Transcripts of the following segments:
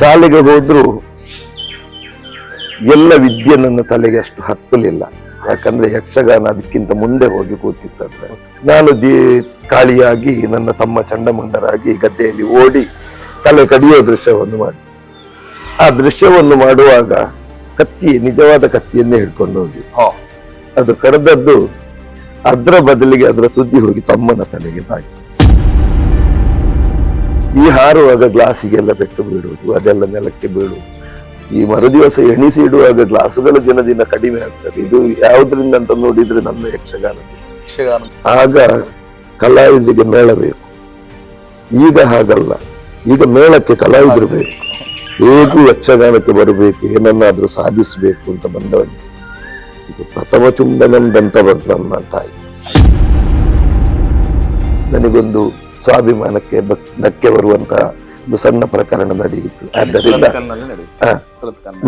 ಶಾಲೆಗೆ ಹೋದ್ರು ಎಲ್ಲ ವಿದ್ಯೆ ನನ್ನ ತಲೆಗೆ ಅಷ್ಟು ಹತ್ತಲಿಲ್ಲ. ಯಾಕಂದ್ರೆ ಯಕ್ಷಗಾನ ಅದಕ್ಕಿಂತ ಮುಂದೆ ಹೋಗಿ ಕೂತಿತ್ತಂದ್ರೆ ನಾನು ದಿ ಕಾಳಿಯಾಗಿ ನನ್ನ ತಮ್ಮ ಚಂಡಮಂಡರಾಗಿ ಗದ್ದೆಯಲ್ಲಿ ಓಡಿ ತಲೆ ಕಡಿಯೋ ದೃಶ್ಯವನ್ನು ಮಾಡಿ ಆ ದೃಶ್ಯವನ್ನು ಮಾಡುವಾಗ ಕತ್ತಿ ನಿಜವಾದ ಕತ್ತಿಯನ್ನೇ ಹಿಡ್ಕೊಂಡು ಹೋಗಿ. ಹೋ. ಅದು ಕರೆದದ್ದು ಅದರ ಬದಲಿಗೆ ಅದರ ತುದಿ ಹೋಗಿ ತಮ್ಮನ ತಲೆಗೆ ತಾಗಿ ಈ ಹಾರುವಾಗ ಗ್ಲಾಸಿಗೆಲ್ಲ ಪೆಟ್ಟು ಬೀಳುವುದು ಅದೆಲ್ಲ ನೆಲಕ್ಕೆ ಬೀಳುವುದು. ಈ ಮರುದಿವಸ ಎಣಿಸಿ ಇಡುವಾಗ ಗ್ಲಾಸುಗಳು ದಿನ ದಿನ ಕಡಿಮೆ ಆಗ್ತದೆ. ಇದು ಯಾವುದರಿಂದ ಅಂತ ನೋಡಿದ್ರೆ ನನ್ನ ಯಕ್ಷಗಾನದಿಂದ. ಯಕ್ಷಗಾನ. ಆಗ ಕಲಾವಿದರಿಗೆ ಮೇಳ ಬೇಕು. ಈಗ ಹಾಗಲ್ಲ. ಈಗ ಮೇಳಕ್ಕೆ ಕಲಾವಿದರು ಬೇಕು. ಹೇಗೂ ಯಕ್ಷಗಾನಕ್ಕೆ ಬರಬೇಕು ಏನನ್ನಾದರೂ ಸಾಧಿಸಬೇಕು ಅಂತ ಬಂದವನು. ಇದು ಪ್ರಥಮ ಚುಂಬನಂ ದಂತಭಗ್ನಂ ಅಂತ ಆಯ್ತು ನನಗೊಂದು ಸ್ವಾಭಿಮಾನಕ್ಕೆ ಧಕ್ಕೆ ಬರುವಂತಹ ಒಂದು ಸಣ್ಣ ಪ್ರಕರಣ ನಡೆಯಿತು. ಆದ್ದರಿಂದ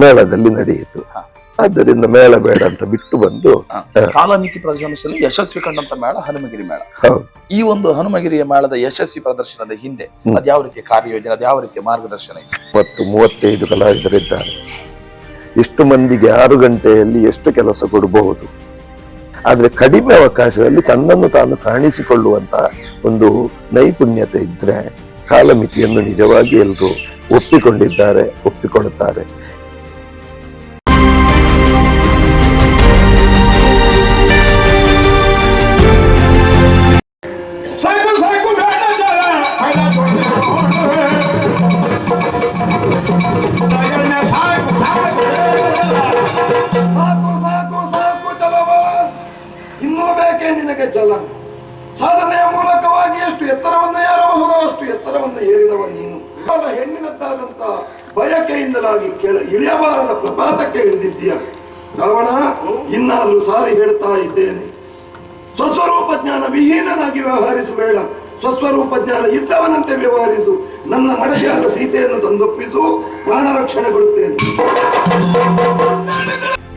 ಮೇಳದಲ್ಲಿ ನಡೆಯಿತು. ಆದ್ದರಿಂದ ಮೇಳ ಬೇಡ ಅಂತ ಬಿಟ್ಟು ಬಂದು. ಕಾಲಮಿತಿ ಪ್ರದರ್ಶನದಲ್ಲಿ ಯಶಸ್ವಿ ಕಂಡಂತ ಮೇಳ ಹನುಮಗಿರಿ ಮೇಳ. ಈ ಒಂದು ಹನುಮಗಿರಿಯ ಮೇಳದ ಯಶಸ್ವಿ ಪ್ರದರ್ಶನದ ಹಿಂದೆ. ಅದ್ಯಾವ ರೀತಿಯ ಕಾರ್ಯಯೋಜನೆ ಅದ್ಯಾವ ರೀತಿಯ ಮಾರ್ಗದರ್ಶನ ಇತ್ತು ಮತ್ತು ಮೂವತ್ತೈದು ಕಲಾವಿದರಿದ್ದಾರೆ. ಇಷ್ಟು ಮಂದಿಗೆ ಆರು ಗಂಟೆಯಲ್ಲಿ ಎಷ್ಟು ಕೆಲಸ ಕೊಡಬಹುದು? ಆದ್ರೆ ಕಡಿಮೆ ಅವಕಾಶದಲ್ಲಿ ತನ್ನನ್ನು ತಾನು ಕಾಣಿಸಿಕೊಳ್ಳುವಂತ ಒಂದು ನೈಪುಣ್ಯತೆ ಇದ್ರೆ ಕಾಲಮಿತಿಯನ್ನು ನಿಜವಾಗಿ ಎಲ್ಲರೂ ಒಪ್ಪಿಕೊಂಡಿದ್ದಾರೆ ಒಪ್ಪಿಕೊಳ್ಳುತ್ತಾರೆ. ಬಯಕೆಯಿಂದಲಾಗಿ ಕೆಳ, ಇಳಿಯಬಾರದ ಪ್ರಪಾತಕ್ಕೆ ಇಳಿದಿದ್ದೀಯ. ರಾವಣ, ಇನ್ನಾದ್ರೂ ಸಾರಿ ಹೇಳ್ತಾ ಇದ್ದೇನೆ. ಸ್ವಸ್ವರೂಪ ಜ್ಞಾನ ವಿಹೀನನಾಗಿ ವ್ಯವಹರಿಸಬೇಡ ಸ್ವಸ್ವರೂಪ ಜ್ಞಾನ ಇದ್ದವನಂತೆ ವ್ಯವಹರಿಸು. ನನ್ನ ಮಡದಿಯಾದ ಸೀತೆಯನ್ನು ತಂದೊಪ್ಪಿಸು. ಪ್ರಾಣ ರಕ್ಷಣೆಗೊಳ್ಳುತ್ತೇನೆ.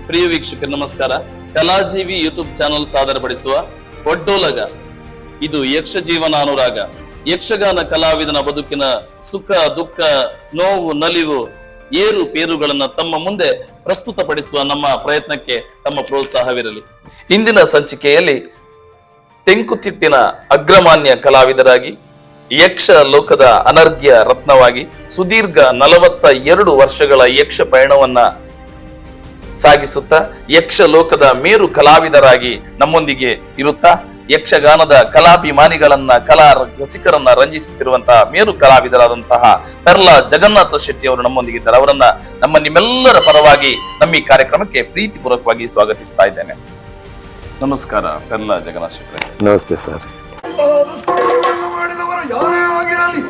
ಪ್ರಿಯ ವೀಕ್ಷಕ ನಮಸ್ಕಾರ. ಕಲಾಜೀವಿ ಯೂಟ್ಯೂಬ್ ಚಾನೆಲ್ ಸಾದರಪಡಿಸುವ ಒಡ್ಡೋಲಗ ಇದು ಯಕ್ಷ ಜೀವನ ಅನುರಾಗ ಯಕ್ಷಗಾನ ಕಲಾವಿದನ ಬದುಕಿನ ಸುಖ, ದುಃಖ, ನೋವು, ನಲಿವು ಏರು ಪೇರುಗಳನ್ನ ತಮ್ಮ ಮುಂದೆ ಪ್ರಸ್ತುತಪಡಿಸುವ ನಮ್ಮ ಪ್ರಯತ್ನಕ್ಕೆ ತಮ್ಮ ಪ್ರೋತ್ಸಾಹವಿರಲಿ. ಇಂದಿನ ಸಂಚಿಕೆಯಲ್ಲಿ ತೆಂಕುತಿಟ್ಟಿನ ಅಗ್ರಮಾನ್ಯ ಕಲಾವಿದರಾಗಿ, ಯಕ್ಷ ಲೋಕದ ಅನರ್ಘ್ಯ ರತ್ನವಾಗಿ, ಸುದೀರ್ಘ ನಲವತ್ತ ಎರಡು ವರ್ಷಗಳ ಯಕ್ಷ ಪಯಣವನ್ನ ಸಾಗಿಸುತ್ತಾ, ಯಕ್ಷ ಲೋಕದ ಮೇರು ಕಲಾವಿದರಾಗಿ ನಮ್ಮೊಂದಿಗೆ ಇರುತ್ತಾ ಯಕ್ಷಗಾನದ ಕಲಾಭಿಮಾನಿಗಳನ್ನ ಕಲಾ ರಸಿಕರನ್ನ ರಂಜಿಸುತ್ತಿರುವಂತಹ ಮೇರು ಕಲಾವಿದರಾದಂತಹ ತರ್ಲ ಜಗನ್ನಾಥ ಶೆಟ್ಟಿ ಅವರು ನಮ್ಮೊಂದಿಗಿದ್ದಾರೆ. ಅವರನ್ನ ನಮ್ಮ ನಿಮ್ಮೆಲ್ಲರ ಪರವಾಗಿ ನಮ್ಮ ಈ ಕಾರ್ಯಕ್ರಮಕ್ಕೆ ಪ್ರೀತಿಪೂರ್ವಕವಾಗಿ ಸ್ವಾಗತಿಸ್ತಾ ಇದ್ದೇನೆ. ನಮಸ್ಕಾರ ತರ್ಲ ಜಗನ್ನಾಥ ಶೆಟ್ಟಿ ನಮಸ್ತೆ ಸರ್. ಇಂತಹ ದುಷ್ಕೃತ್ಯವನ್ನು ಮಾಡಿದವರು ಯಾರೇ ಆಗಿರಲಿ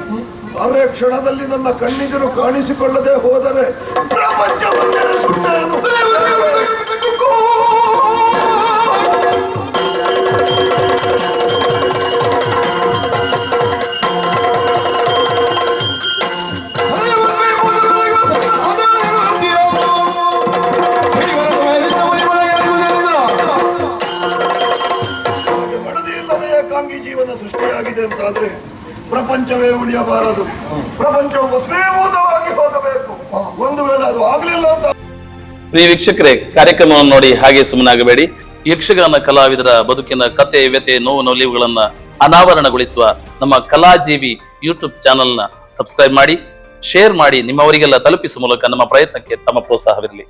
ಅರೆ ಕ್ಷಣದಲ್ಲಿ ನನ್ನ ಕಣ್ಣಿಗರು ಕಾಣಿಸಿಕೊಳ್ಳದೆ ಹೋದರೆ ಪ್ರಪಂಚವನ್ನೇ ಸೃಷ್ಟಿಯಾಗಿದೆ ಅಂತಾದ್ರೆ ಪ್ರಪಂಚವೇ ಉಳಿಯಬಾರದು. ಪ್ರಪಂಚವು ಹೋಗಬೇಕು. ಒಂದು ವೇಳೆ ಅದು ಆಗ್ಲಿಲ್ಲ ಅಂತ ಪ್ರಿಯ ವೀಕ್ಷಕರೇ, ಕಾರ್ಯಕ್ರಮವನ್ನು ನೋಡಿ ಹಾಗೆ ಸುಮ್ಮನಾಗಬೇಡಿ. ಯಕ್ಷಗಾನ ಕಲಾವಿದರ ಬದುಕಿನ ಕತೆ ವ್ಯತೆ ನೋವು ನಲಿವುಗಳನ್ನ ಅನಾವರಣಗೊಳಿಸುವ ನಮ್ಮ ಕಲಾಜೀವಿ ಯೂಟ್ಯೂಬ್ ಚಾನೆಲ್ನ ಸಬ್ಸ್ಕ್ರೈಬ್ ಮಾಡಿ ಶೇರ್ ಮಾಡಿ ನಿಮ್ಮವರಿಗೆಲ್ಲ ತಲುಪಿಸುವ ಮೂಲಕ ನಮ್ಮ ಪ್ರಯತ್ನಕ್ಕೆ ತಮ್ಮ ಪ್ರೋತ್ಸಾಹವಿರಲಿ.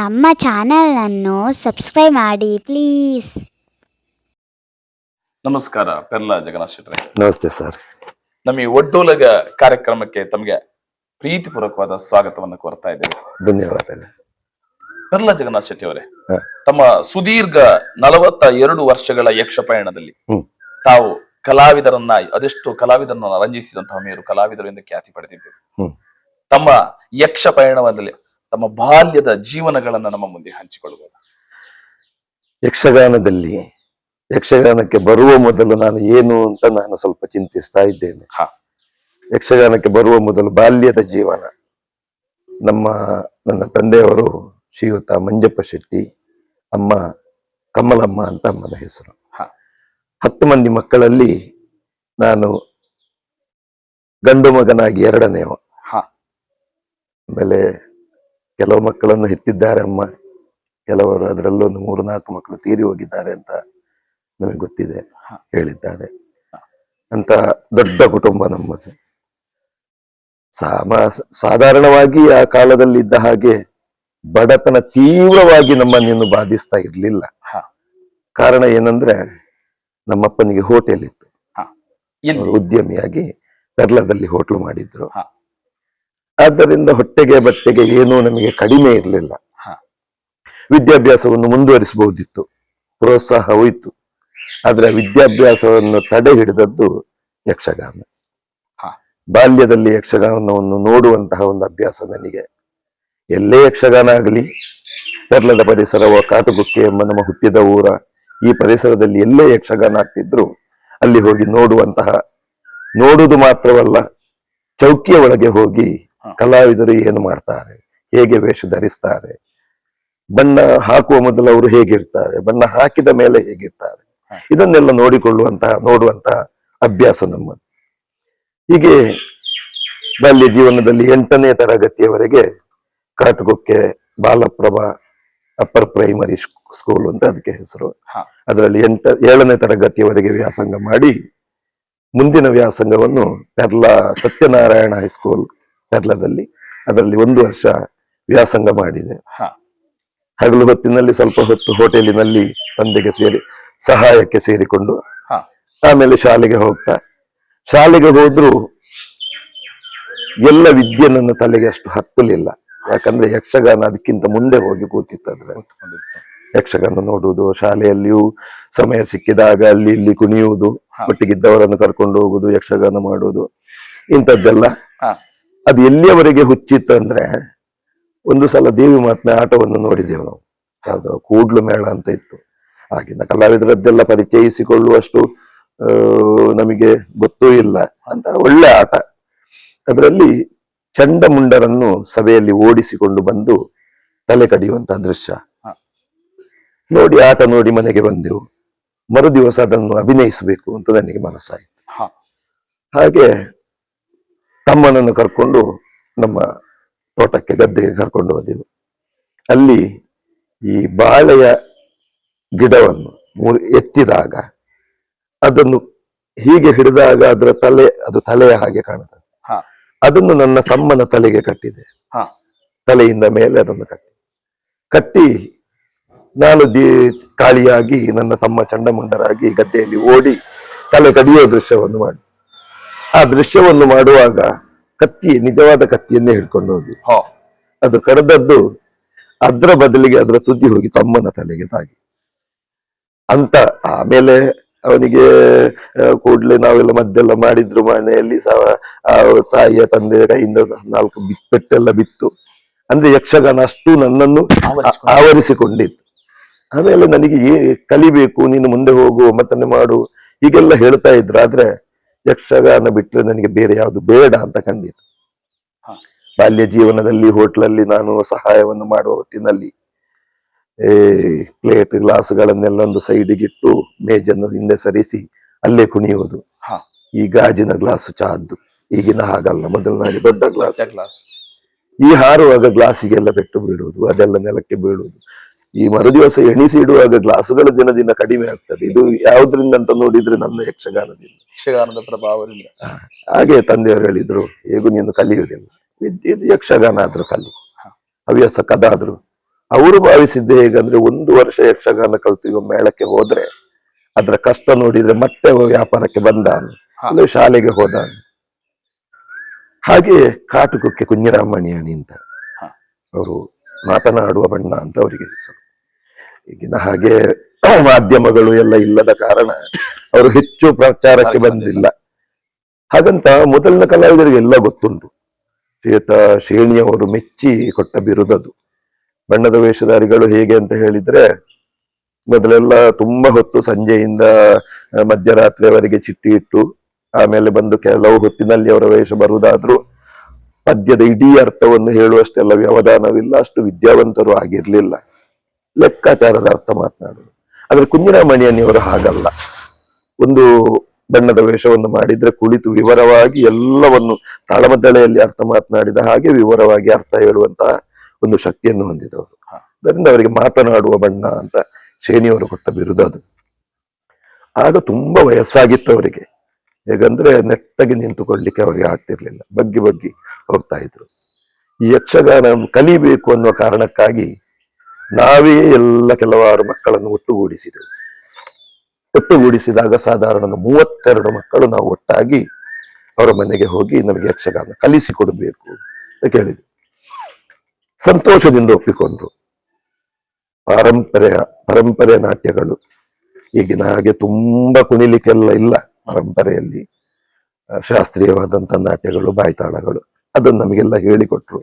ನಮ್ಮ ಚಾನಲನ್ನು ಸಬ್ಸ್ಕ್ರೈಬ್ ಮಾಡಿ ಪ್ಲೀಸ್ ನಮಸ್ಕಾರ ಪೆರ್ಲ ಜಗನ್ನಾಥ್ ಶೆಟ್ರೆ. ನಮಸ್ತೆ ಸರ್. ನಮ್ಮ ಈ ಒಡ್ಡೋಲಗ ಕಾರ್ಯಕ್ರಮಕ್ಕೆ ತಮಗೆ ಪ್ರೀತಿಪೂರ್ವಕವಾದ ಸ್ವಾಗತವನ್ನು ಕೋರ್ತಾ ಇದ್ದೇವೆ. ಧನ್ಯವಾದಗಳು. ಪೆರ್ಲ ಜಗನ್ನಾಥ್ ಶೆಟ್ಟಿ ಅವರೇ. ತಮ್ಮ ಸುದೀರ್ಘ ನಲವತ್ತ ಎರಡು ವರ್ಷಗಳ ಯಕ್ಷ ಪಯಣದಲ್ಲಿ. ತಾವು ಕಲಾವಿದರನ್ನ ಅದೆಷ್ಟು ಕಲಾವಿದರನ್ನ ರಂಜಿಸಿದಂತಹ ಮೇರು ಕಲಾವಿದರು ಎಂದು ಖ್ಯಾತಿ ಪಡೆದಿದ್ದೇವೆ. ತಮ್ಮ ಯಕ್ಷ ಪಯಣದಲ್ಲಿ ತಮ್ಮ ಬಾಲ್ಯದ ಜೀವನಗಳನ್ನ ನಮ್ಮ ಮುಂದೆ ಹಂಚಿಕೊಳ್ಳಬಹುದು ಯಕ್ಷಗಾನದಲ್ಲಿ ಯಕ್ಷಗಾನಕ್ಕೆ ಬರುವ ಮೊದಲು ನಾನು ಏನು ಅಂತ ನಾನು ಸ್ವಲ್ಪ ಚಿಂತಿಸ್ತಾ ಇದ್ದೇನೆ. ಹಾ. ಯಕ್ಷಗಾನಕ್ಕೆ ಬರುವ ಮೊದಲು ಬಾಲ್ಯದ ಜೀವನ. ನಮ್ಮ ನನ್ನ ತಂದೆಯವರು ಶ್ರೀಯುತ ಮಂಜಪ್ಪ ಶೆಟ್ಟಿ ಅಮ್ಮ ಕಮಲಮ್ಮ ಅಂತ ಅಮ್ಮನ ಹೆಸರು. ಹಾ. ಹತ್ತು ಮಂದಿ ಮಕ್ಕಳಲ್ಲಿ ನಾನು ಗಂಡು ಮಗನಾಗಿ ಎರಡನೆಯವ ಹಾ. ಆಮೇಲೆ ಕೆಲವು ಮಕ್ಕಳನ್ನು ಹೆತ್ತಿದ್ದಾರೆ ಅಮ್ಮ. ಕೆಲವರು ಅದರಲ್ಲೂ ಒಂದು ಮೂರು ನಾಲ್ಕು ಮಕ್ಕಳು ತೀರಿ ಹೋಗಿದ್ದಾರೆ ಅಂತ ನಮಗೆ ಗೊತ್ತಿದೆ ಹೇಳಿದ್ದಾರೆ. ಅಂತ ದೊಡ್ಡ ಕುಟುಂಬ ನಮ್ಮದು. ಸಾಮ ಸಾಧಾರಣವಾಗಿ ಆ ಕಾಲದಲ್ಲಿ ಇದ್ದ ಹಾಗೆ ಬಡತನ ತೀವ್ರವಾಗಿ ನಮ್ಮನ್ನು ಬಾಧಿಸ್ತಾ ಇರ್ಲಿಲ್ಲ. ಹಾ. ಕಾರಣ ಏನಂದ್ರೆ ನಮ್ಮಪ್ಪನಿಗೆ ಹೋಟೆಲ್ ಇತ್ತು. ಉದ್ಯಮಿಯಾಗಿ ಪೆರ್ಲದಲ್ಲಿ ಹೋಟ್ಲು ಮಾಡಿದ್ರು. ಹಾ. ಆದ್ದರಿಂದ ಹೊಟ್ಟೆಗೆ ಬಟ್ಟೆಗೆ ಏನೂ ನಮಗೆ ಕಡಿಮೆ ಇರಲಿಲ್ಲ. ಹಾ. ವಿದ್ಯಾಭ್ಯಾಸವನ್ನು ಮುಂದುವರಿಸಬಹುದಿತ್ತು. ಪ್ರೋತ್ಸಾಹ ಹೋಯಿತು. ಆದ್ರೆ ವಿದ್ಯಾಭ್ಯಾಸವನ್ನು ತಡೆ ಹಿಡಿದದ್ದು ಯಕ್ಷಗಾನ. ಹಾ. ಬಾಲ್ಯದಲ್ಲಿ ಯಕ್ಷಗಾನವನ್ನು ನೋಡುವಂತಹ ಒಂದು ಅಭ್ಯಾಸ ನನಗೆ ಎಲ್ಲೇ ಯಕ್ಷಗಾನ ಆಗಲಿ ಪೆರ್ಲದ ಪರಿಸರವ ಕಾತುಗುಕ್ಕೆ ಎಂಬ ನಮ್ಮ ಹುಟ್ಟಿದ ಊರ ಈ ಪರಿಸರದಲ್ಲಿ ಎಲ್ಲೇ ಯಕ್ಷಗಾನ ಆಗ್ತಿದ್ರು ಅಲ್ಲಿ ಹೋಗಿ ನೋಡುವಂತಹ ನೋಡುವುದು ಮಾತ್ರವಲ್ಲ ಚೌಕಿಯ ಒಳಗೆ ಹೋಗಿ ಕಲಾವಿದರು ಏನು ಮಾಡ್ತಾರೆ ಹೇಗೆ ವೇಷ ಧರಿಸ್ತಾರೆ ಬಣ್ಣ ಹಾಕುವ ಮೊದಲು ಅವರು ಹೇಗಿರ್ತಾರೆ ಬಣ್ಣ ಹಾಕಿದ ಮೇಲೆ ಹೇಗಿರ್ತಾರೆ. ಇದನ್ನೆಲ್ಲ ನೋಡಿಕೊಳ್ಳುವಂತಹ ನೋಡುವಂತಹ ಅಭ್ಯಾಸ ನಮ್ಮದು ಹೀಗೆ ಬಾಲ್ಯ ಜೀವನದಲ್ಲಿ ಎಂಟನೇ ತರಗತಿಯವರೆಗೆ ಕಾಟುಗೊಕ್ಕೆ ಬಾಲಪ್ರಭಾ ಅಪ್ಪರ್ ಪ್ರೈಮರಿ ಸ್ಕೂಲ್ ಅಂತ ಅದಕ್ಕೆ ಹೆಸರು. ಅದರಲ್ಲಿ ಎಂಟ ಏಳನೇ ತರಗತಿಯವರೆಗೆ ವ್ಯಾಸಂಗ ಮಾಡಿ ಮುಂದಿನ ವ್ಯಾಸಂಗವನ್ನು ಪೆರ್ಲಾ ಸತ್ಯನಾರಾಯಣ ಹೈಸ್ಕೂಲ್ ಪೆರ್ಲದಲ್ಲಿ ಅದರಲ್ಲಿ ಒಂದು ವರ್ಷ ವ್ಯಾಸಂಗ ಮಾಡಿದೆ. ಹಗಲು ಹೊತ್ತಿನಲ್ಲಿ ಸ್ವಲ್ಪ ಹೊತ್ತು ಹೋಟೆಲಿನಲ್ಲಿ ತಂದೆಗೆ ಸೇರಿ ಸಹಾಯಕ್ಕೆ ಸೇರಿಕೊಂಡು ಆಮೇಲೆ ಶಾಲೆಗೆ ಹೋಗ್ತಾ ಶಾಲೆಗೆ ಹೋದ್ರು ಎಲ್ಲ ವಿದ್ಯೆ ನನ್ನ ತಲೆಗೆ ಅಷ್ಟು ಹತ್ತಲಿಲ್ಲ ಯಾಕಂದ್ರೆ ಯಕ್ಷಗಾನ ಅದಕ್ಕಿಂತ ಮುಂದೆ ಹೋಗಿ ಕೂತಿತ್ತಂದ್ರೆ. ಯಕ್ಷಗಾನ ನೋಡುವುದು ಶಾಲೆಯಲ್ಲಿಯೂ ಸಮಯ ಸಿಕ್ಕಿದಾಗ ಅಲ್ಲಿ ಇಲ್ಲಿ ಕುಣಿಯುವುದು. ಒಟ್ಟಿಗಿದ್ದವರನ್ನು ಕರ್ಕೊಂಡು ಹೋಗುದು ಯಕ್ಷಗಾನ ಮಾಡುವುದು ಇಂಥದ್ದೆಲ್ಲ. ಅದು ಎಲ್ಲಿಯವರೆಗೆ ಹುಚ್ಚಿತ್ತು ಅಂದ್ರೆ ಒಂದು ಸಲ ದೇವಿ ಮಾತ್ನ ಆಟವನ್ನು ನೋಡಿದೆವು ನಾವು ಯಾವ್ದು ಕೂಡ್ಲು ಮೇಳ ಅಂತ ಇತ್ತು ಆಗಿನ ಕಲಾವಿದರದ್ದೆಲ್ಲ ಪರಿಚಯಿಸಿಕೊಳ್ಳುವಷ್ಟು ನಮಗೆ ಗೊತ್ತೂ ಇಲ್ಲ ಅಂತ ಒಳ್ಳೆ ಆಟ ಅದರಲ್ಲಿ ಚಂಡಮುಂಡರನ್ನು ಸಭೆಯಲ್ಲಿ ಓಡಿಸಿಕೊಂಡು ಬಂದು ತಲೆ ಕಡಿಯುವಂತಹ ದೃಶ್ಯ. ನೋಡಿ ಆಟ ನೋಡಿ ಮನೆಗೆ ಬಂದೆವು. ಮರುದಿವಸ ಅದನ್ನು ಅಭಿನಯಿಸಬೇಕು ಅಂತ ನನಗೆ ಮನಸ್ಸಾಯಿತು. ಹಾಗೆ ತಮ್ಮನನ್ನು ಕರ್ಕೊಂಡು ನಮ್ಮ ತೋಟಕ್ಕೆ ಗದ್ದೆಗೆ ಕರ್ಕೊಂಡು ಹೋದೆವು. ಅಲ್ಲಿ ಈ ಬಾಳೆಯ ಗಿಡವನ್ನು ಎತ್ತಿದಾಗ ಅದನ್ನು ಹೀಗೆ ಹಿಡಿದಾಗ ಅದರ ತಲೆ ಅದು ತಲೆಯ ಹಾಗೆ ಕಾಣುತ್ತದೆ. ಅದನ್ನು ನನ್ನ ತಮ್ಮನ ತಲೆಗೆ ಕಟ್ಟಿದೆ. ಹಾ. ತಲೆಯಿಂದ ಮೇಲೆ ಅದನ್ನು ಕಟ್ಟಿ. ಕಟ್ಟಿ ನಾನು ದಿ ಕಾಳಿಯಾಗಿ ನನ್ನ ತಮ್ಮ ಚಂಡಮುಂಡರಾಗಿ ಗದ್ದೆಯಲ್ಲಿ ಓಡಿ ತಲೆ ಕಡಿಯುವ ದೃಶ್ಯವನ್ನು ಮಾಡಿ. ಆ ದೃಶ್ಯವನ್ನು ಮಾಡುವಾಗ ಕತ್ತಿ ನಿಜವಾದ ಕತ್ತಿಯನ್ನೇ ಹಿಡ್ಕೊಂಡು ಹೋಗಿ. ಹೋ. ಅದು ಕಡದದ್ದು ಅದರ ಬದಲಿಗೆ ಅದರ ತುದಿ ಹೋಗಿ ತಮ್ಮನ ತಲೆಗೆ ತಾಗಿ. ಅಂತ ಆಮೇಲೆ ಅವನಿಗೆ ಕೂಡಲೇ ನಾವೆಲ್ಲ ಮದ್ದೆಲ್ಲ ಮಾಡಿದ್ರು ಮನೆಯಲ್ಲಿ ಸಹ ಆ ತಾಯಿಯ ತಂದೆಯ ಕೈಯಿಂದ ನಾಲ್ಕು ಬಿಟ್ಟೆಲ್ಲ ಪೆಟ್ಟೆಲ್ಲ ಬಿತ್ತು. ಅಂದ್ರೆ ಯಕ್ಷಗಾನ ಅಷ್ಟು ನನ್ನನ್ನು ಆವರಿಸಿಕೊಂಡಿತ್ತು. ಆಮೇಲೆ ನನಗೆ ಏ- ಕಲಿಬೇಕು ನೀನು ಮುಂದೆ ಹೋಗು ಮತ್ತನೆ ಮಾಡು ಹೀಗೆಲ್ಲ ಹೇಳ್ತಾ ಇದ್ರು. ಆದ್ರೆ ಯಕ್ಷಗಾನ ಬಿಟ್ಟರೆ ನನಗೆ ಬೇರೆ ಯಾವುದು ಬೇಡ ಅಂತ ಕಂಡಿತು. ಬಾಲ್ಯ ಜೀವನದಲ್ಲಿ ಹೋಟ್ಲಲ್ಲಿ ನಾನು ಸಹಾಯವನ್ನು ಮಾಡುವ ಹೊತ್ತಿನಲ್ಲಿ ಏ ಪ್ಲೇಟ್ ಗ್ಲಾಸ್ಗಳನ್ನೆಲ್ಲ ಒಂದು ಸೈಡಿಗಿಟ್ಟು ಮೇಜನ್ನು ಹಿಂದೆ ಸರಿಸಿ ಅಲ್ಲೇ ಕುಣಿಯೋದು. ಹ. ಈ ಗಾಜಿನ ಗ್ಲಾಸ್ ಚಾದ್ದು. ಈಗಿನ ಹಾಗಲ್ಲ ಮೊದಲಿನಾಗೆ ದೊಡ್ಡ ಗ್ಲಾಸ್. ಗ್ಲಾಸ್. ಈ ಹಾರುವಾಗ ಗ್ಲಾಸಿಗೆಲ್ಲ ಬೆಟ್ಟು ಬೀಳುವುದು ಅದೆಲ್ಲ ನೆಲಕ್ಕೆ ಬೀಳುವುದು. ಈ ಮರುದಿವಸ ಎಣಿಸಿ ಇಡುವಾಗ ಗ್ಲಾಸುಗಳು ದಿನ ದಿನ ಕಡಿಮೆ ಆಗ್ತದೆ. ಇದು ಯಾವ್ದ್ರಿಂದ ಅಂತ ನೋಡಿದ್ರೆ ನನ್ನ ಯಕ್ಷಗಾನದಿಂದ. ಯಕ್ಷಗಾನದ ಪ್ರಭಾವದಿಂದ. ಹಾಗೆ ತಂದೆಯವರು ಹೇಳಿದ್ರು ಹೇಗೂ ನೀನು ಕಲಿಯುವುದಿಲ್ಲ. ಯಕ್ಷಗಾನ ಆದ್ರೂ ಕಲಿ. ಹವ್ಯಾಸ ಕದಾದ್ರು ಅವರು ಭಾವಿಸಿದ್ದೆ ಹೇಗಂದ್ರೆ ಒಂದು ವರ್ಷ ಯಕ್ಷಗಾನ ಕಲ್ತು ಮೇಳಕ್ಕೆ ಹೋದ್ರೆ ಅದರ ಕಷ್ಟ ನೋಡಿದ್ರೆ ಮತ್ತೆ ವ್ಯಾಪಾರಕ್ಕೆ ಬಂದ. ಅಂದ್ರೆ ಶಾಲೆಗೆ ಹೋದ. ಹಾಗೆ ಕಾಟುಕುಕ್ಕೆ ಕುಂಜರಾಮಣಿಯಾಣಿ ಅಂತ ಅವರು ಮಾತನಾಡುವ ಬಣ್ಣ ಅಂತ ಅವರಿಗೆ ಹೆಸರು. ಈಗಿನ ಹಾಗೆ ಮಾಧ್ಯಮಗಳು ಎಲ್ಲ ಇಲ್ಲದ ಕಾರಣ ಅವರು ಹೆಚ್ಚು ಪ್ರಚಾರಕ್ಕೆ ಬಂದಿಲ್ಲ. ಹಾಗಂತ ಮೊದಲಿನ ಕಲಾವಿದರಿಗೆ ಎಲ್ಲ ಗೊತ್ತುಂಟು ಶ್ರೀಯುತ ಶ್ರೇಣಿಯವರು ಮೆಚ್ಚಿ ಕೊಟ್ಟ ಬಿರುದದು. ಬಣ್ಣದ ವೇಷಧಾರಿಗಳು ಹೇಗೆ ಅಂತ ಹೇಳಿದ್ರೆ, ಮೊದಲೆಲ್ಲ ತುಂಬಾ ಹೊತ್ತು ಸಂಜೆಯಿಂದ ಮಧ್ಯರಾತ್ರಿಯವರೆಗೆ ಚಿಟ್ಟಿ ಇಟ್ಟು, ಆಮೇಲೆ ಬಂದು ಕೆಲವು ಹೊತ್ತಿನಲ್ಲಿ ಅವರ ವೇಷ ಬರುವುದಾದ್ರೂ, ಪದ್ಯದ ಇಡೀ ಅರ್ಥವನ್ನು ಹೇಳುವಷ್ಟೆಲ್ಲ ವ್ಯವಧಾನವಿಲ್ಲ, ಅಷ್ಟು ವಿದ್ಯಾವಂತರು ಆಗಿರ್ಲಿಲ್ಲ. ಲೆಕ್ಕಾಚಾರದ ಅರ್ಥ ಮಾತನಾಡುವುದು ಆದ್ರೆ ಕುಂಜಿರಾಮಣಿಯನ್ನಿಯವರು ಹಾಗಲ್ಲ. ಒಂದು ಬಣ್ಣದ ವೇಷವನ್ನು ಮಾಡಿದ್ರೆ ಕುಳಿತು ವಿವರವಾಗಿ ಎಲ್ಲವನ್ನು ತಾಳಮದ್ದಳೆಯಲ್ಲಿ ಅರ್ಥ ಮಾತನಾಡಿದ ಹಾಗೆ ವಿವರವಾಗಿ ಅರ್ಥ ಹೇಳುವಂತಹ ಒಂದು ಶಕ್ತಿಯನ್ನು ಹೊಂದಿದವರು. ಅದರಿಂದ ಅವರಿಗೆ ಮಾತನಾಡುವ ಬಣ್ಣ ಅಂತ ಶೇನಿಯವರು ಕೊಟ್ಟ ಬಿರುದು ಅದು. ಆಗ ತುಂಬಾ ವಯಸ್ಸಾಗಿತ್ತು ಅವರಿಗೆ. ಹೇಗಂದ್ರೆ ನೆಟ್ಟಗೆ ನಿಂತುಕೊಳ್ಳಿಕ್ಕೆ ಅವರಿಗೆ ಆಗ್ತಿರ್ಲಿಲ್ಲ. ಬಗ್ಗಿ ಬಗ್ಗಿ ಹೋಗ್ತಾ ಇದ್ರು. ಈ ಯಕ್ಷಗಾನ ಕಲಿಬೇಕು ಅನ್ನುವ ಕಾರಣಕ್ಕಾಗಿ ನಾವೇ ಎಲ್ಲ ಕೆಲವಾರು ಮಕ್ಕಳನ್ನು ಒಟ್ಟುಗೂಡಿಸಿದೆವು. ಒಟ್ಟುಗೂಡಿಸಿದಾಗ ಸಾಧಾರಣ ಮೂವತ್ತೆರಡು ಮಕ್ಕಳು ನಾವು ಒಟ್ಟಾಗಿ ಅವರ ಮನೆಗೆ ಹೋಗಿ ನಮಗೆ ಯಕ್ಷಗಾನ ಕಲಿಸಿಕೊಡಬೇಕು ಅಂತ ಕೇಳಿದ್ವಿ. ಸಂತೋಷದಿಂದ ಒಪ್ಪಿಕೊಂಡ್ರು. ಪಾರಂಪರೆಯ ಪರಂಪರೆ ನಾಟ್ಯಗಳು. ಈಗಿನ ಹಾಗೆ ತುಂಬಾ ಕುಣಿಲಿಕ್ಕೆಲ್ಲ ಇಲ್ಲ ಪರಂಪರೆಯಲ್ಲಿ. ಶಾಸ್ತ್ರೀಯವಾದಂಥ ನಾಟ್ಯಗಳು ಬಾಯ್ತಾಳಗಳು. ಅದನ್ನು ನಮಗೆಲ್ಲ ಹೇಳಿಕೊಟ್ರು.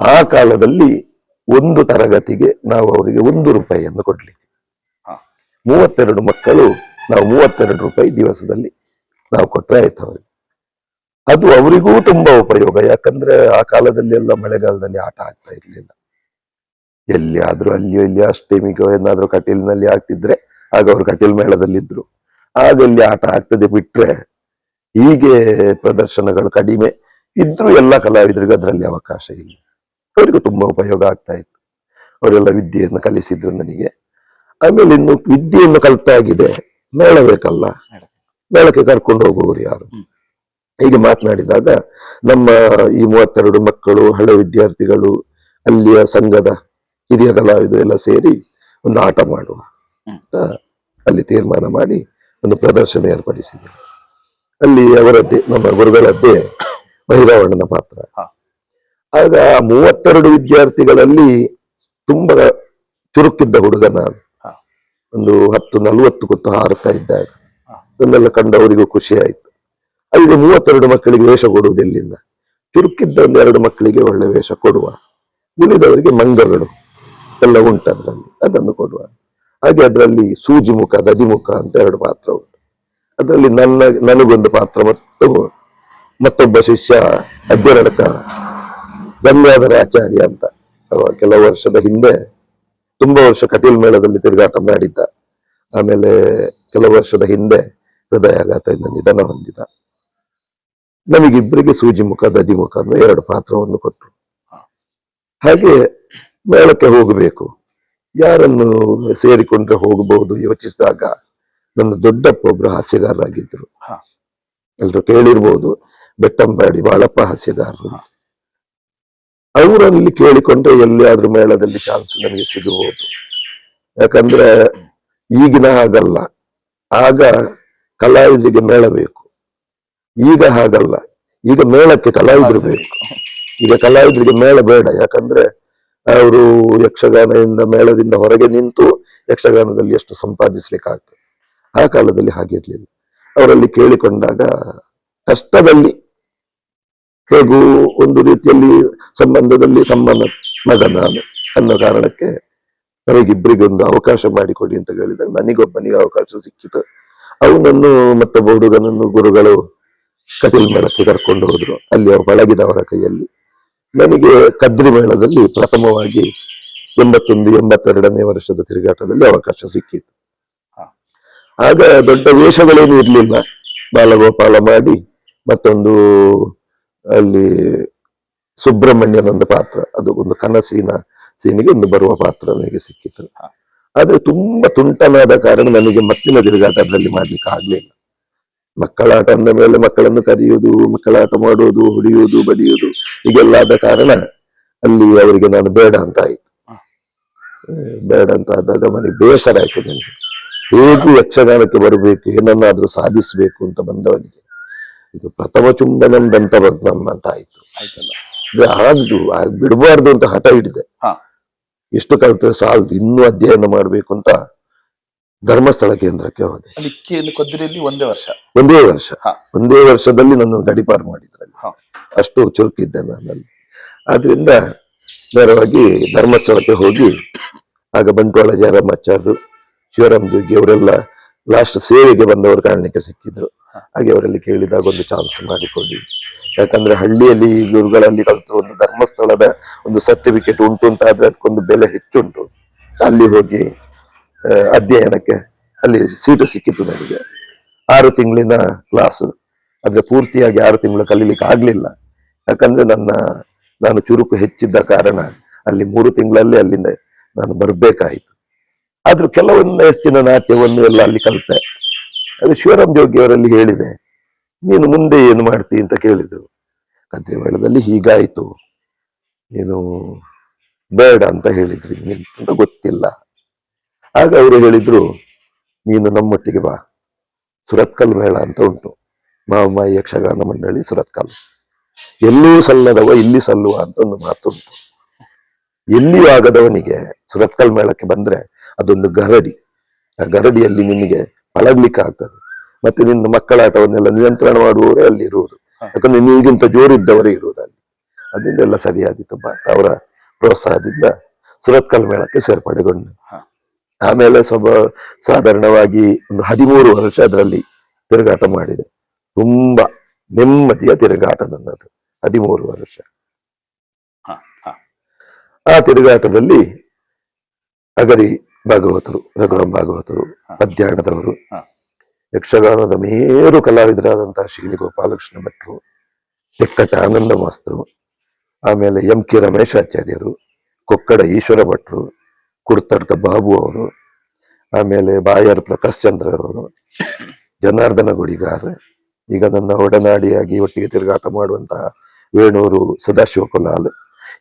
ಆ ಕಾಲದಲ್ಲಿ ಒಂದು ತರಗತಿಗೆ ನಾವು ಅವರಿಗೆ ಒಂದು ರೂಪಾಯಿಯನ್ನು ಕೊಡ್ಲಿಕ್ಕೆ. ಮೂವತ್ತೆರಡು ಮಕ್ಕಳು ನಾವು ಮೂವತ್ತೆರಡು ರೂಪಾಯಿ ದಿವಸದಲ್ಲಿ ನಾವು ಕೊಟ್ಟರೆ ಆಯ್ತು ಅವರಿಗೆ. ಅದು ಅವರಿಗೂ ತುಂಬಾ ಉಪಯೋಗ. ಯಾಕಂದ್ರೆ ಆ ಕಾಲದಲ್ಲಿ ಎಲ್ಲ ಮಳೆಗಾಲದಲ್ಲಿ ಆಟ ಆಗ್ತಾ ಇರ್ಲಿಲ್ಲ. ಎಲ್ಲಿ ಆದ್ರೂ ಅಲ್ಲಿ ಇಲ್ಲಿ ಅಷ್ಟೇಮಿಗೋ ಏನಾದ್ರೂ ಕಟೀಲಿನಲ್ಲಿ ಆಗ್ತಿದ್ರೆ ಆಗ ಅವರು ಕಟೀಲ್ ಮೇಳದಲ್ಲಿದ್ರು. ಆಗ ಇಲ್ಲಿ ಆಟ ಆಗ್ತದೆ ಬಿಟ್ರೆ ಹೀಗೆ ಪ್ರದರ್ಶನಗಳು ಕಡಿಮೆ ಇದ್ರೂ ಎಲ್ಲ ಕಲಾವಿದರಿಗೂ ಅದರಲ್ಲಿ ಅವಕಾಶ ಇಲ್ಲ. ಅವರಿಗೂ ತುಂಬಾ ಉಪಯೋಗ ಆಗ್ತಾ ಇತ್ತು. ಅವರೆಲ್ಲ ವಿದ್ಯೆಯನ್ನು ಕಲಿಸಿದ್ರು ನನಗೆ. ಆಮೇಲೆ ಇನ್ನು ವಿದ್ಯೆಯನ್ನು ಕಲಿತಾಗಿದೆ ಮೇಳ ಬೇಕಲ್ಲ. ಮೇಳಕ್ಕೆ ಕರ್ಕೊಂಡು ಹೋಗುವವರು ಯಾರು. ಹೀಗೆ ಮಾತನಾಡಿದಾಗ ನಮ್ಮ ಈ ಮೂವತ್ತೆರಡು ಮಕ್ಕಳು ಹಳೆ ವಿದ್ಯಾರ್ಥಿಗಳು ಅಲ್ಲಿಯ ಸಂಘದ ಹಿರಿಯ ಕಲಾವಿದರು ಎಲ್ಲ ಸೇರಿ ಒಂದು ಆಟ ಮಾಡುವ ಅಂತ ಅಲ್ಲಿ ತೀರ್ಮಾನ ಮಾಡಿ ಒಂದು ಪ್ರದರ್ಶನ ಏರ್ಪಡಿಸಿದ್ರು. ಅಲ್ಲಿ ಅವರದ್ದೇ ನಮ್ಮ ಗುರುಗಳದ್ದೇ ಮಹಿರಾವಣ್ಣನ ಪಾತ್ರ. ಆಗ ಮೂವತ್ತೆರಡು ವಿದ್ಯಾರ್ಥಿಗಳಲ್ಲಿ ತುಂಬಾ ಚುರುಕಿದ್ದ ಹುಡುಗ ನಾನು. ಒಂದು ಹತ್ತು ನಲ್ವತ್ತು ಕೊತ್ತು ಹಾರುತ್ತಾ ಇದ್ದಾಗ. ಅದನ್ನೆಲ್ಲ ಕಂಡವರಿಗೂ ಖುಷಿ ಆಯ್ತು. ಅಲ್ಲಿ ಮೂವತ್ತೆರಡು ಮಕ್ಕಳಿಗೆ ವೇಷ ಕೊಡುವುದು ಎಲ್ಲಿಂದ? ಚುರುಕಿದ್ದ ಎರಡು ಮಕ್ಕಳಿಗೆ ಒಳ್ಳೆ ವೇಷ ಕೊಡುವ. ಉಳಿದವರಿಗೆ ಮಂಗಗಳು. ಎಲ್ಲ ಉಂಟು ಅದರಲ್ಲಿ. ಅದನ್ನು ಕೊಡುವ. ಹಾಗೆ ಅದರಲ್ಲಿ ಸೂಜಿ ಮುಖ ದದಿಮುಖ ಅಂತ ಎರಡು ಪಾತ್ರ ಉಂಟು. ಅದರಲ್ಲಿ ನನ್ನ, ನನಗೊಂದು ಪಾತ್ರ ಮತ್ತು ಮತ್ತೊಬ್ಬ ಶಿಷ್ಯ ಅಜ್ಜರಡಕ ಗಂಗಾಧರ ಆಚಾರ್ಯ ಅಂತ. ಕೆಲವು ವರ್ಷದ ಹಿಂದೆ ತುಂಬಾ ವರ್ಷ ಕಟೀಲ್ ಮೇಳದಲ್ಲಿ ತಿರುಗಾಟ ಮಾಡಿದ್ದ. ಆಮೇಲೆ ಕೆಲವು ವರ್ಷದ ಹಿಂದೆ ಹೃದಯಾಘಾತದಿಂದ ನಿಧನ ಹೊಂದಿದ. ನಮಗಿಬ್ಬರಿಗೆ ಸೂಜಿ ಮುಖ ದದಿಮುಖ ಅನ್ನೋ ಎರಡು ಪಾತ್ರವನ್ನು ಕೊಟ್ಟರು ಹಾಗೆ ಮೇಳಕ್ಕೆ ಹೋಗಬೇಕು. ಯಾರನ್ನು ಸೇರಿಕೊಂಡ್ರೆ ಹೋಗಬಹುದು ಯೋಚಿಸಿದಾಗ ನನ್ನ ದೊಡ್ಡಪ್ಪ ಒಬ್ರು ಹಾಸ್ಯಗಾರರಾಗಿದ್ರು ಹಾ. ಎಲ್ರು ಕೇಳಿರ್ಬೋದು ಬೆಟ್ಟಂಬಾಡಿ ಬಾಳಪ್ಪ ಹಾಸ್ಯಗಾರರು. ಅವರಲ್ಲಿ ಕೇಳಿಕೊಂಡ್ರೆ ಎಲ್ಲಿಯಾದ್ರೂ ಮೇಳದಲ್ಲಿ ಚಾನ್ಸ್ ನಮಗೆ ಸಿಗಬಹುದು. ಯಾಕಂದ್ರೆ ಈಗಿನ ಹಾಗಲ್ಲ. ಆಗ ಕಲಾವಿದರಿಗೆ ಮೇಳ ಬೇಕು. ಈಗ ಹಾಗಲ್ಲ. ಈಗ ಮೇಳಕ್ಕೆ ಕಲಾವಿದರು ಬೇಕು. ಈಗ ಕಲಾವಿದರಿಗೆ ಮೇಳ ಬೇಡ. ಯಾಕಂದ್ರೆ ಅವರು ಯಕ್ಷಗಾನದಿಂದ ಮೇಳದಿಂದ ಹೊರಗೆ ನಿಂತು ಯಕ್ಷಗಾನದಲ್ಲಿ ಎಷ್ಟು ಸಂಪಾದಿಸ್ಲಿಕ್ಕೆ ಆಗ್ತದೆ ಆ ಕಾಲದಲ್ಲಿ ಹಾಗಿರ್ಲಿಲ್ಲ ಅವರಲ್ಲಿ ಕೇಳಿಕೊಂಡಾಗ ಕಷ್ಟದಲ್ಲಿ ಹೇಗೂ ಒಂದು ರೀತಿಯಲ್ಲಿ ಸಂಬಂಧದಲ್ಲಿ ತಮ್ಮನ ಮಗ ನಾನು ಅನ್ನೋ ಕಾರಣಕ್ಕೆ ನಮಗಿಬ್ಬರಿಗೆ ಒಂದು ಅವಕಾಶ ಮಾಡಿಕೊಡಿ ಅಂತ ಹೇಳಿದಾಗ ನನಗೊಬ್ಬನಿಗೆ ಅವಕಾಶ ಸಿಕ್ಕಿತು. ಅವನನ್ನು ಮತ್ತೊಬ್ಬ ಹುಡುಗನನ್ನು ಗುರುಗಳು ಕಟೀಲ್ ಮೇಳಕ್ಕೆ ಕರ್ಕೊಂಡು ಹೋದ್ರು. ಅಲ್ಲಿ ಅವ್ರು ಬಳಗಿದವರ ಕೈಯಲ್ಲಿ. ನನಗೆ ಕದ್ರಿ ಮೇಳದಲ್ಲಿ ಪ್ರಥಮವಾಗಿ ಎಂಬತ್ತೊಂದು ಎಂಬತ್ತೆರಡನೇ ವರ್ಷದ ತಿರುಗಾಟದಲ್ಲಿ ಅವಕಾಶ ಸಿಕ್ಕಿತ್ತು. ಆಗ ದೊಡ್ಡ ವೇಷಗಳೇನು ಇರಲಿಲ್ಲ. ಬಾಲಗೋಪಾಲ ಮಾಡಿ ಮತ್ತೊಂದು ಅಲ್ಲಿ ಸುಬ್ರಹ್ಮಣ್ಯನ ಒಂದು ಪಾತ್ರ ಅದು ಒಂದು ಕನಸಿನ ಸೀನಿಗೆ ಒಂದು ಬರುವ ಪಾತ್ರ ನನಗೆ ಸಿಕ್ಕಿತ್ತು. ಆದ್ರೆ ತುಂಬಾ ತುಂಟನಾದ ಕಾರಣ ನನಗೆ ಮತ್ತಿನ ತಿರುಗಾಟದಲ್ಲಿ ಮಾಡ್ಲಿಕ್ಕೆ ಆಗ್ಲಿಲ್ಲ. ಮಕ್ಕಳಾಟ ಅಂದ ಮೇಲೆ ಮಕ್ಕಳನ್ನು ಕರೆಯುವುದು ಮಕ್ಕಳಾಟ ಮಾಡುವುದು ಹೊಡೆಯುವುದು ಬಡಿಯುವುದು ಹೀಗೆಲ್ಲ ಆದ ಕಾರಣ ಅಲ್ಲಿ ಅವರಿಗೆ ನಾನು ಬೇಡ ಅಂತ ಆಯ್ತು. ಬೇಡ ಅಂತ ಆದಾಗ ಮನೆಗೆ ಬೇಸರ ಆಯ್ತು ನನಗೆ. ಹೇಗೂ ಯಕ್ಷಗಾನಕ್ಕೆ ಬರಬೇಕು ಏನನ್ನಾದ್ರೂ ಸಾಧಿಸಬೇಕು ಅಂತ ಬಂದವನಿಗೆ. ಇದು ಪ್ರಥಮ ಚುಂಬನಂ ದಂತಭಗ್ನಂ ಅಂತ ಆಯ್ತು. ಆಗ್ದು ಆಗ್ ಬಿಡಬಾರ್ದು ಅಂತ ಹಠ ಹಿಡಿದೆ. ಎಷ್ಟು ಕಲ್ತ್ರೆ ಸಾಲದು ಇನ್ನೂ ಅಧ್ಯಯನ ಮಾಡ್ಬೇಕು ಅಂತ ಧರ್ಮಸ್ಥಳ ಕೇಂದ್ರಕ್ಕೆ ಹೋದೆ. ಅಲ್ಲಿ ಒಂದೇ ವರ್ಷ. ಒಂದೇ ವರ್ಷ. ಒಂದೇ ವರ್ಷದಲ್ಲಿ ನಾನು ಗಡಿಪಾರು ಮಾಡಿದ್ರಲ್ಲಿ. ಅಷ್ಟು ಚುರುಕಿದ್ದೆ ನಾನಲ್ಲಿ ಆದ್ರಿಂದ ನೇರವಾಗಿ ಧರ್ಮಸ್ಥಳಕ್ಕೆ ಹೋಗಿ ಆಗ ಬಂಟ್ವಾಳ ಜಯರಾಮಾಚಾರ್ಯರು ಶಿವರಾಮ್ ಜೋಗಿ ಅವರೆಲ್ಲ ಲಾಸ್ಟ್ ಸೇವೆಗೆ ಬಂದವರು ಕಾಣಲಿಕ್ಕೆ ಸಿಕ್ಕಿದ್ರು. ಹಾಗೆ ಅವರಲ್ಲಿ ಕೇಳಿದಾಗ ಒಂದು ಚಾನ್ಸ್ ಮಾಡಿಕೊಡಿ. ಯಾಕಂದ್ರೆ ಹಳ್ಳಿಯಲ್ಲಿ ಗುರುಗಳಲ್ಲಿ ಕಲಿತು ಒಂದು ಧರ್ಮಸ್ಥಳದ ಒಂದು ಸರ್ಟಿಫಿಕೇಟ್ ಉಂಟು ಅಂತ ಆದ್ರೆ ಅದಕ್ಕೊಂದು ಬೆಲೆ ಹೆಚ್ಚುಂಟು. ಅಲ್ಲಿ ಹೋಗಿ ಅಧ್ಯಯನಕ್ಕೆ ಅಲ್ಲಿ ಸೀಟು ಸಿಕ್ಕಿತು ನನಗೆ. ಆರು ತಿಂಗಳಿನ ಕ್ಲಾಸು ಆದರೆ ಪೂರ್ತಿಯಾಗಿ ಆರು ತಿಂಗಳು ಕಲೀಲಿಕ್ಕೆ ಆಗಲಿಲ್ಲ. ಯಾಕಂದರೆ ನನ್ನ, ನಾನು ಚುರುಕು ಹೆಚ್ಚಿದ್ದ ಕಾರಣ ಅಲ್ಲಿ ಮೂರು ತಿಂಗಳಲ್ಲಿ ಅಲ್ಲಿಂದ ನಾನು ಬರಬೇಕಾಯಿತು. ಆದರೂ ಕೆಲವೊಂದು ಹೆಚ್ಚಿನ ನಾಟ್ಯವನ್ನು ಎಲ್ಲ ಅಲ್ಲಿ ಕಲಿತೆ. ಅದು ಶಿವರಾಮ್ ಜೋಗಿಯವರಲ್ಲಿ ಹೇಳಿದೆ, ನೀನು ಮುಂದೆ ಏನು ಮಾಡ್ತಿ? ಅಂತ ಕೇಳಿದರು. ಕದ್ರಿಮೇಳದಲ್ಲಿ ಹೀಗಾಯಿತು. ನೀನು ಬೇಡ ಅಂತ ಹೇಳಿದ್ರಿ ಅಂತ ಗೊತ್ತಿಲ್ಲ. ಆಗ ಅವರು ಹೇಳಿದ್ರು, ನೀನು ನಮ್ಮೊಟ್ಟಿಗೆ ಬಾ. ಸುರತ್ಕಲ್ ಮೇಳ ಅಂತ ಉಂಟು. ಮಾವಮಾಯಿ ಯಕ್ಷಗಾನ ಮಂಡಳಿ ಸುರತ್ಕಲ್. ಎಲ್ಲೂ ಸಲ್ಲದವ, ಇಲ್ಲಿ ಸಲ್ಲುವ ಅಂತ ಒಂದು ಮಾತುಂಟು ಎಲ್ಲಿಯೂ ಆಗದವನಿಗೆ ಸುರತ್ಕಲ್ ಮೇಳಕ್ಕೆ ಬಂದ್ರೆ ಅದೊಂದು ಗರಡಿ. ಆ ಗರಡಿಯಲ್ಲಿ ನಿಮಗೆ ಪಳಗ್ಲಿಕ್ಕೆ ಆಗ್ತದೆ. ಮತ್ತೆ ನಿನ್ನ ಮಕ್ಕಳಾಟವನ್ನೆಲ್ಲ ನಿಯಂತ್ರಣ ಮಾಡುವವರೇ ಅಲ್ಲಿ ಇರುವುದು. ಯಾಕಂದ್ರೆ ನೀಗಿಂತ ಜೋರಿದ್ದವರೇ ಇರುವುದು ಅಲ್ಲಿ ಅದನ್ನೆಲ್ಲ ಸರಿಯಾದಿತ್ತು ಅವರ ಪ್ರೋತ್ಸಾಹದಿಂದ ಸುರತ್ಕಲ್ ಮೇಳಕ್ಕೆ ಸೇರ್ಪಡೆಗೊಂಡು. ಆಮೇಲೆ ಸ್ವಲ್ಪ ಸಾಧಾರಣವಾಗಿ ಒಂದು ಹದಿಮೂರು ವರ್ಷ ಅದರಲ್ಲಿ ತಿರುಗಾಟ ಮಾಡಿದೆ. ತುಂಬಾ ನೆಮ್ಮದಿಯ ತಿರುಗಾಟ ನನ್ನದು ಹದಿಮೂರು ವರ್ಷ. ಆ ತಿರುಗಾಟದಲ್ಲಿ ಅಗರಿ ಭಾಗವತರು ರಘುರಾಮ್ ಭಾಗವತರು ಮಧ್ಯಾಹ್ನದವರು ಯಕ್ಷಗಾನದ ಮೇರು ಕಲಾವಿದರಾದಂತಹ ಶ್ರೀ ಗೋಪಾಲಕೃಷ್ಣ ಭಟ್ರು ತೆಕ್ಕಟ ಆನಂದ ಮಾಸ್ತರು ಆಮೇಲೆ ಎಂ ಕೆ ರಮೇಶಾಚಾರ್ಯರು ಕೊಕ್ಕಡ ಈಶ್ವರ ಭಟ್ರು ಕುಡ್ತಡ್ಕ ಬಾಬು ಅವರು ಆಮೇಲೆ ಬಾಯರ್ ಪ್ರಕಾಶ್ ಚಂದ್ರ ಅವರು ಜನಾರ್ದನ ಗುಡಿಗಾರ್ ಈಗ ನನ್ನ ಒಡನಾಡಿಯಾಗಿ ಒಟ್ಟಿಗೆ ತಿರುಗಾಟ ಮಾಡುವಂತಹ ವೇಣೂರು ಸದಾಶಿವ ಕುಲಾಲ್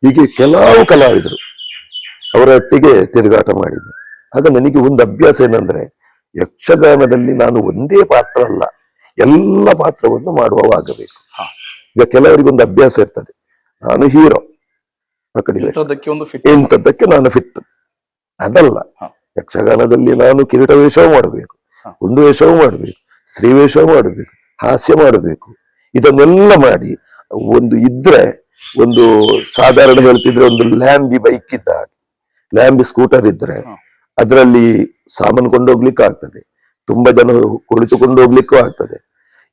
ಹೀಗೆ ಕೆಲವು ಕಲಾವಿದರು ಅವರೊಟ್ಟಿಗೆ ತಿರುಗಾಟ ಮಾಡಿದೆ ಆಗ ನನಗೆ ಒಂದು ಅಭ್ಯಾಸ ಏನಂದ್ರೆ ಯಕ್ಷಗಾನದಲ್ಲಿ ನಾನು ಒಂದೇ ಪಾತ್ರ ಅಲ್ಲ ಎಲ್ಲ ಪಾತ್ರವನ್ನು ಮಾಡುವವಾಗಬೇಕು. ಈಗ ಕೆಲವರಿಗೊಂದು ಅಭ್ಯಾಸ ಇರ್ತದೆ. ನಾನು ಹೀರೋ. ಆ ಕಡೆ ಇಂಥದ್ದಕ್ಕೆ ನಾನು ಫಿಟ್ ಅದಲ್ಲ. ಯಕ್ಷಗಾನದಲ್ಲಿ ನಾನು ಕಿರೀಟ ವೇಷವೂ ಮಾಡಬೇಕು. ಗುಂಡು ವೇಷವೂ ಮಾಡಬೇಕು ಸ್ತ್ರೀ ವೇಷವೂ ಮಾಡಬೇಕು ಹಾಸ್ಯ ಮಾಡಬೇಕು. ಇದನ್ನೆಲ್ಲ ಮಾಡಿ ಒಂದು ಇದ್ರೆ ಒಂದು ಸಾಧಾರಣ ಹೇಳ್ತಿದ್ರೆ ಒಂದು ಲ್ಯಾಂಬಿ ಬೈಕ್ ಇದ್ದ ಹಾಗೆ ಲ್ಯಾಂಬಿ ಸ್ಕೂಟರ್ ಇದ್ರೆ. ಅದರಲ್ಲಿ ಸಾಮಾನು ಕೊಂಡೋಗ್ಲಿಕ್ಕೂ ಆಗ್ತದೆ. ತುಂಬಾ ಜನ ಕುಳಿತುಕೊಂಡು ಹೋಗ್ಲಿಕ್ಕೂ ಆಗ್ತದೆ.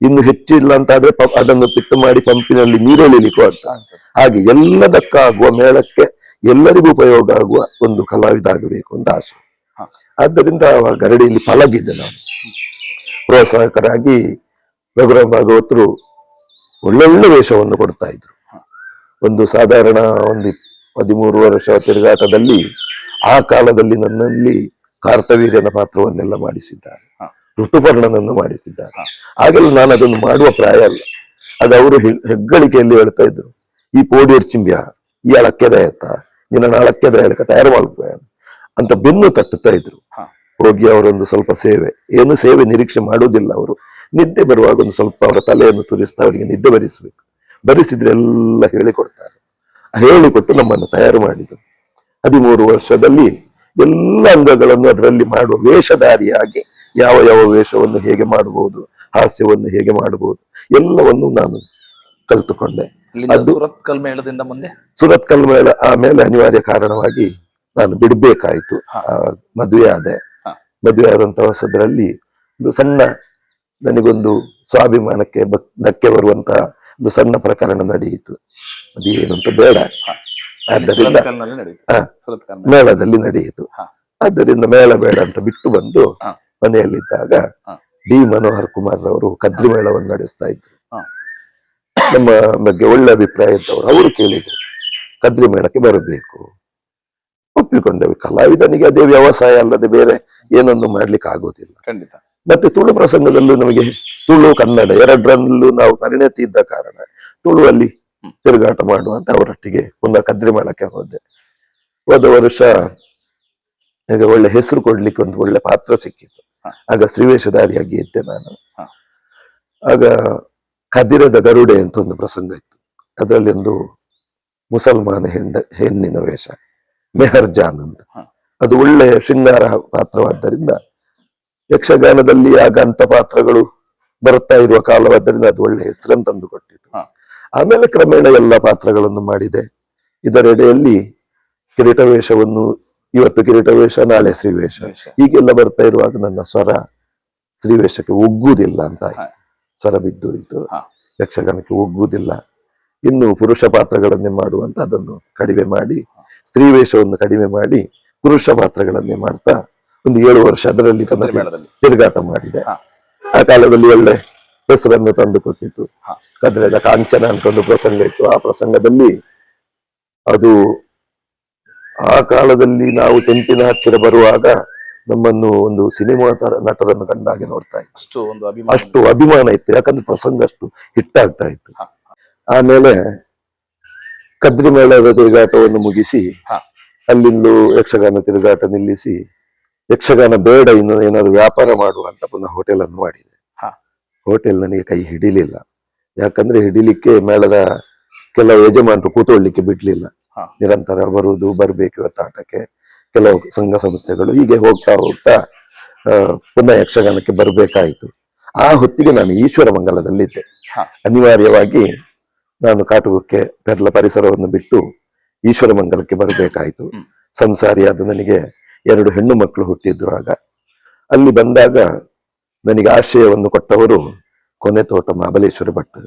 ಇನ್ನು ಹೆಚ್ಚಿಲ್ಲ ಅಂತ ಆದ್ರೆ ಅದನ್ನು ಪಿಟ್ಟು ಮಾಡಿ ಪಂಪಿನಲ್ಲಿ ನೀರೆಳಿಲಿಕ್ಕೂ ಆಗ್ತದೆ. ಹಾಗೆ ಎಲ್ಲದಕ್ಕಾಗುವ ಮೇಳಕ್ಕೆ ಎಲ್ಲರಿಗೂ ಉಪಯೋಗ ಆಗುವ ಒಂದು ಕಲಾವಿದ ಆಗಬೇಕು ಅಂತ ಆಸೆ. ಆದ್ದರಿಂದ ಗರಡಿಯಲ್ಲಿ ಪಲಗಿದ್ದೆ ನಾನು ಪ್ರೋತ್ಸಾಹಕರಾಗಿ ರಘುರಾಮ್ ಭಾಗವತರು ಒಳ್ಳೊಳ್ಳೆ ವೇಷವನ್ನು ಕೊಡ್ತಾ ಇದ್ರು ಒಂದು ಸಾಧಾರಣ ಒಂದು ಹದಿಮೂರು ವರ್ಷ ತಿರುಗಾಟದಲ್ಲಿ ಆ ಕಾಲದಲ್ಲಿ ನನ್ನಲ್ಲಿ ಕಾರ್ತವೀರ್ಯನ ಪಾತ್ರವನ್ನೆಲ್ಲ ಮಾಡಿಸಿದ್ದಾರೆ. ಋತುಪರ್ಣನನ್ನು ಮಾಡಿಸಿದ್ದಾರೆ. ಹಾಗೆಲ್ಲ ನಾನು ಅದನ್ನು ಮಾಡುವ ಪ್ರಾಯ ಅಲ್ಲ ಅದು ಅವರು ಹೆಗ್ಗಳಿಕೆಯಲ್ಲಿ ಹೇಳ್ತಾ ಇದ್ರು ಈ ಪೋಡಿಯರ್ ಚಿಂಬ್ಯ ಈ ಅಳಕ್ಕೆದ ಎತ್ತ ನಿನ್ನ ನಾಳಕ್ಕೆ ಹೇಳಕ ತಯಾರು ಮಾಡ್ಬೇಕು ಅಂತ. ಬೆನ್ನು ತಟ್ಟುತ್ತಾ ಇದ್ರು. ಹೋಗಿ ಅವರೊಂದು ಸ್ವಲ್ಪ ಸೇವೆ. ಏನು ಸೇವೆ ನಿರೀಕ್ಷೆ ಮಾಡುವುದಿಲ್ಲ ಅವರು. ನಿದ್ದೆ ಬರುವಾಗ ಒಂದು ಸ್ವಲ್ಪ ಅವರ ತಲೆಯನ್ನು ತುರಿಸ್ತಾ ಅವರಿಗೆ ನಿದ್ದೆ ಬರಿಸಬೇಕು. ಬರಿಸಿದ್ರೆ ಎಲ್ಲ ಹೇಳಿಕೊಡ್ತಾರೆ. ಹೇಳಿಕೊಟ್ಟು ನಮ್ಮನ್ನು ತಯಾರು ಮಾಡಿದರು. ಹದಿಮೂರು ವರ್ಷದಲ್ಲಿ ಎಲ್ಲ ಅಂಗಗಳನ್ನು ಅದರಲ್ಲಿ ಮಾಡುವ ವೇಷಧಾರಿಯಾಗಿ ಯಾವ ಯಾವ ವೇಷವನ್ನು ಹೇಗೆ ಮಾಡಬಹುದು ಹಾಸ್ಯವನ್ನು ಹೇಗೆ ಮಾಡಬಹುದು ಎಲ್ಲವನ್ನು ನಾನು ಕಲಿತುಕೊಂಡೆ. ಇಲ್ಲಿಂದ ಅದು- ಸುರತ್ಕಲ್ ಮೇಳದಿಂದ ಮುಂದೆ? ಸುರತ್ಕಲ್ ಮೇಳ ಆಮೇಲೆ ಅನಿವಾರ್ಯ ಕಾರಣವಾಗಿ ನಾನು ಬಿಡ್ಬೇಕಾಯ್ತು. ಮದುವೆ ಆದೆ. ಮದುವೆ ಆದಂತ ಹೊಸದರಲ್ಲಿ ಒಂದು ಸಣ್ಣ ನನಗೊಂದು ಸ್ವಾಭಿಮಾನಕ್ಕೆ ಧಕ್ಕೆ ಬರುವಂತ ಒಂದು ಸಣ್ಣ ಪ್ರಕರಣ ನಡೆಯಿತು. ಅದೇನಂತ ಬೇಡ. ಆದ್ದರಿಂದ ಮೇಳದಲ್ಲಿ ನಡೆಯಿತು. ಆದ್ದರಿಂದ ಮೇಳ ಬೇಡ ಅಂತ ಬಿಟ್ಟು ಬಂದು. ಮನೆಯಲ್ಲಿದ್ದಾಗ. ಡಿ ಮನೋಹರ್ ಕುಮಾರ್ ಅವರು ಕದ್ರಿ ಮೇಳವನ್ನು ನಡೆಸ್ತಾ ಇದ್ರು. ನಮ್ಮ ಬಗ್ಗೆ ಒಳ್ಳೆ ಅಭಿಪ್ರಾಯ ಇದ್ದವರು ಅವರು ಕೇಳಿದರು ಕದ್ರಿ ಮೇಳಕ್ಕೆ ಬರಬೇಕು. ಒಪ್ಪಿಕೊಂಡವಿ. ಕಲಾವಿದನಿಗೆ ಅದೇ ವ್ಯವಸಾಯ ಅಲ್ಲದೆ ಬೇರೆ ಏನೊಂದು ಮಾಡ್ಲಿಕ್ಕೆ ಆಗೋದಿಲ್ಲ. ಖಂಡಿತ. ಮತ್ತೆ ತುಳು ಪ್ರಸಂಗದಲ್ಲೂ ನಮಗೆ ತುಳು ಕನ್ನಡ ಎರಡರಲ್ಲೂ ನಾವು ಪರಿಣತಿ ಇದ್ದ ಕಾರಣ ತುಳುವಲ್ಲಿ. ತಿರುಗಾಟ ಮಾಡುವಂತ ಅವರೊಟ್ಟಿಗೆ ಒಂದು ಕದ್ರಿ ಮೇಳಕ್ಕೆ ಹೋದೆ. ಹೋದ ವರ್ಷ ಈಗ ಒಳ್ಳೆ ಹೆಸರು ಕೊಡ್ಲಿಕ್ಕೆ ಒಂದು ಒಳ್ಳೆ ಪಾತ್ರ ಸಿಕ್ಕಿತ್ತು. ಆಗ ಶ್ರೀವೇಶಧಾರಿಯಾಗಿ ಇದ್ದೆ ನಾನು. ಆಗ ಕದಿರದ ಗರುಡೆ ಅಂತ ಒಂದು ಪ್ರಸಂಗ ಇತ್ತು. ಅದರಲ್ಲಿ ಒಂದು ಮುಸಲ್ಮಾನ ಹೆಂಡ ಹೆಣ್ಣಿನ ವೇಷ ಮೆಹರ್ ಜಾನ್ ಅಂತ. ಅದು ಒಳ್ಳೆಯ ಶೃಂಗಾರ ಪಾತ್ರವಾದ್ದರಿಂದ ಯಕ್ಷಗಾನದಲ್ಲಿ ಆಗ ಅಂತ ಪಾತ್ರಗಳು ಬರುತ್ತಾ ಇರುವ ಕಾಲವಾದ್ದರಿಂದ ಅದು ಒಳ್ಳೆ ಹೆಸರನ್ನು ತಂದು ಕೊಟ್ಟಿತು ಆಮೇಲೆ ಕ್ರಮೇಣ ಎಲ್ಲ ಪಾತ್ರಗಳನ್ನು ಮಾಡಿದೆ. ಇದರೆಡೆಯಲ್ಲಿ ಕಿರೀಟವೇಷವನ್ನು ಇವತ್ತು ಕಿರೀಟ ವೇಷ ನಾಳೆ ಶ್ರೀವೇಷ ವೇಷ. ಹೀಗೆಲ್ಲ ಬರ್ತಾ ಇರುವಾಗ ನನ್ನ ಸ್ವರ ಶ್ರೀವೇಷಕ್ಕೆ ಒಗ್ಗುವುದಿಲ್ಲ ಅಂತ ಆಯ್ತು. ಸ್ವರ ಯಕ್ಷಗಾನಕ್ಕೆ ಒಗ್ಗುವುದಿಲ್ಲ. ಇನ್ನು ಪುರುಷ ಪಾತ್ರಗಳನ್ನೇ ಮಾಡುವಂತ ಅದನ್ನು ಕಡಿಮೆ ಮಾಡಿ ಸ್ತ್ರೀ ವೇಷವನ್ನು ಕಡಿಮೆ ಮಾಡಿ ಪುರುಷ ಪಾತ್ರಗಳನ್ನೇ ಮಾಡ್ತಾ ಒಂದು ಏಳು ವರ್ಷ ಅದರಲ್ಲಿ ತಿರುಗಾಟ ಮಾಡಿದೆ. ಆ ಕಾಲದಲ್ಲಿ ಒಳ್ಳೆ ಹೆಸರನ್ನು ತಂದು ಕೊಟ್ಟಿತ್ತು. ಕದ್ರದ ಕಾಂಚನ ಅಂತ ಒಂದು ಪ್ರಸಂಗ ಇತ್ತು. ಆ ಪ್ರಸಂಗದಲ್ಲಿ ಅದು ಆ ಕಾಲದಲ್ಲಿ ನಾವು ಟೆಂಟಿನ ಹತ್ತಿರ ಬರುವಾಗ ನಮ್ಮನ್ನು ಒಂದು ಸಿನಿಮಾ ತರ ನಟರನ್ನು ಕಂಡಾಗೆ ನೋಡ್ತಾ ಇತ್ತು. ಅಷ್ಟು ಒಂದು ಅಭಿಮಾನ. ಅಷ್ಟು ಅಭಿಮಾನ ಇತ್ತು. ಯಾಕಂದ್ರೆ ಪ್ರಸಂಗ ಅಷ್ಟು ಹಿಟ್ ಆಗ್ತಾ ಇತ್ತು. ಆಮೇಲೆ ಕದ್ರಿ ಮೇಳದ ತಿರುಗಾಟವನ್ನು ಮುಗಿಸಿ ಅಲ್ಲಿಂದ ಯಕ್ಷಗಾನ ತಿರುಗಾಟ ನಿಲ್ಲಿಸಿ ಯಕ್ಷಗಾನ ಬೇಡ ಇನ್ನು ಏನಾದ್ರು ವ್ಯಾಪಾರ ಮಾಡುವ ಅಂತ ಪುನಃ ಹೋಟೆಲ್ ಅನ್ನು ಮಾಡಿದೆ. ಹೋಟೆಲ್ ನನಗೆ ಕೈ ಹಿಡಿಲಿಲ್ಲ. ಯಾಕಂದ್ರೆ ಹಿಡಿಲಿಕ್ಕೆ ಮೇಳದ ಕೆಲವು ಯಜಮಾನರು ಕೂತ್ಕೊಳ್ಳಿಕ್ಕೆ ಬಿಡ್ಲಿಲ್ಲ. ನಿರಂತರ ಬರುವುದು ಬರ್ಬೇಕು ಇವತ್ತು ಆಟಕ್ಕೆ. ಕೆಲವು ಸಂಘ ಸಂಸ್ಥೆಗಳು ಹೀಗೆ ಹೋಗ್ತಾ ಹೋಗ್ತಾ ಪುನಃ ಯಕ್ಷಗಾನಕ್ಕೆ ಬರಬೇಕಾಯಿತು. ಆ ಹೊತ್ತಿಗೆ ನಾನು ಈಶ್ವರ ಮಂಗಲದಲ್ಲಿದ್ದೆ. ಅನಿವಾರ್ಯವಾಗಿ ನಾನು ಕಾಟುಗುಕ್ಕೆ ಪೆರ್ಲ ಪರಿಸರವನ್ನು ಬಿಟ್ಟು ಈಶ್ವರ ಮಂಗಲಕ್ಕೆ ಬರಬೇಕಾಯಿತು. ಸಂಸಾರಿಯಾದ ನನಗೆ ಎರಡು ಹೆಣ್ಣು ಮಕ್ಕಳು ಹುಟ್ಟಿದ್ರು ಆಗ. ಅಲ್ಲಿ ಬಂದಾಗ ನನಗೆ ಆಶ್ರಯವನ್ನು ಕೊಟ್ಟವರು ಕೊನೆ ತೋಟ ಮಹಾಬಲೇಶ್ವರ ಭಟ್.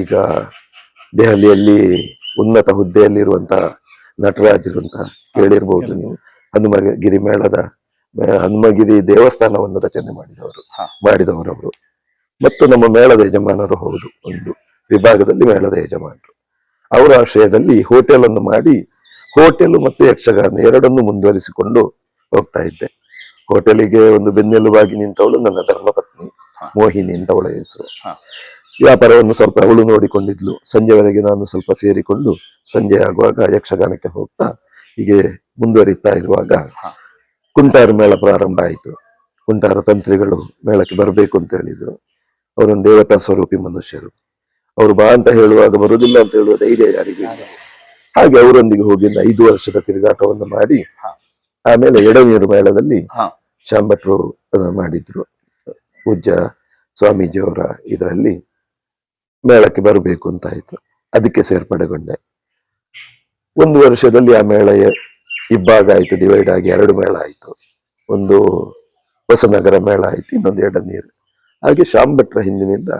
ಈಗ ದೆಹಲಿಯಲ್ಲಿ ಉನ್ನತ ಹುದ್ದೆಯಲ್ಲಿರುವಂತಹ ನಟರಾಜ್ ಕೇಳಿರ್ಬೋದು ನೀವು. ಹನುಮಗಿರಿ ಮೇಳದ ಹನುಮಗಿರಿ ದೇವಸ್ಥಾನವನ್ನು ರಚನೆ ಮಾಡಿದವರು ಮಾಡಿದವರವರು ಮಾಡಿದವರು ಅವರು. ಮತ್ತು ನಮ್ಮ ಮೇಳದ ಯಜಮಾನರು ಹೌದು ಒಂದು ವಿಭಾಗದಲ್ಲಿ ಮೇಳದ ಯಜಮಾನರು. ಅವರ ಆಶ್ರಯದಲ್ಲಿ ಹೋಟೆಲ್ ಅನ್ನು ಮಾಡಿ ಹೋಟೆಲ್ ಮತ್ತು ಯಕ್ಷಗಾನ ಎರಡನ್ನು ಮುಂದುವರಿಸಿಕೊಂಡು ಹೋಗ್ತಾ ಇದ್ದೆ. ಹೋಟೆಲಿಗೆ ಒಂದು ಬೆನ್ನೆಲುಬಾಗಿ ನಿಂತವಳು ನನ್ನ ಧರ್ಮಪತ್ನಿ ಮೋಹಿನಿ ಅಂತ ಅವಳ ಹೆಸರು. ವ್ಯಾಪಾರವನ್ನು ಸ್ವಲ್ಪ ಅವಳು ನೋಡಿಕೊಂಡಿದ್ಲು. ಸಂಜೆವರೆಗೆ ನಾನು ಸ್ವಲ್ಪ ಸೇರಿಕೊಂಡು ಸಂಜೆ ಆಗುವಾಗ ಯಕ್ಷಗಾನಕ್ಕೆ ಹೋಗ್ತಾ ಹೀಗೆ ಮುಂದುವರಿತಾ ಇರುವಾಗ ಕುಂಟಾರ ಮೇಳ ಪ್ರಾರಂಭ ಆಯಿತು. ಕುಂಟಾರ ತಂತ್ರಿಗಳು ಮೇಳಕ್ಕೆ ಬರಬೇಕು ಅಂತ ಹೇಳಿದ್ರು. ಅವರೊಂದು ದೇವತಾ ಸ್ವರೂಪಿ ಮನುಷ್ಯರು. ಅವರು ಬಾ ಅಂತ ಹೇಳುವಾಗ ಬರುವುದಿಲ್ಲ ಅಂತ ಹೇಳುವ ಧೈರ್ಯ ಯಾರಿಗೆ ಹಾಗೆ ಅವರೊಂದಿಗೆ ಹೋಗಿ ಐದು ವರ್ಷದ ತಿರುಗಾಟವನ್ನು ಮಾಡಿ. ಆಮೇಲೆ ಎಡನೀರು ಮೇಳದಲ್ಲಿ. ಶಾಂಭಟ್ರು ಮಾಡಿದ್ರು. ಪೂಜ್ಯ ಸ್ವಾಮೀಜಿಯವರ ಇದರಲ್ಲಿ ಮೇಳಕ್ಕೆ ಬರಬೇಕು ಅಂತ ಆಯ್ತು. ಅದಕ್ಕೆ ಸೇರ್ಪಡೆಗೊಂಡೆ. ಒಂದು ವರ್ಷದಲ್ಲಿ ಆ ಮೇಳ ಇಬ್ಬಾಗ ಆಯ್ತು ಡಿವೈಡ್ ಆಗಿ ಎರಡು ಮೇಳ ಆಯ್ತು. ಒಂದು ಹೊಸನಗರ ಮೇಳ ಆಯ್ತು, ಇನ್ನೊಂದು ಎಡನೀರು. ಹಾಗೆ ಶಾಂಭಟ್ರ ಹಿಂದಿನಿಂದ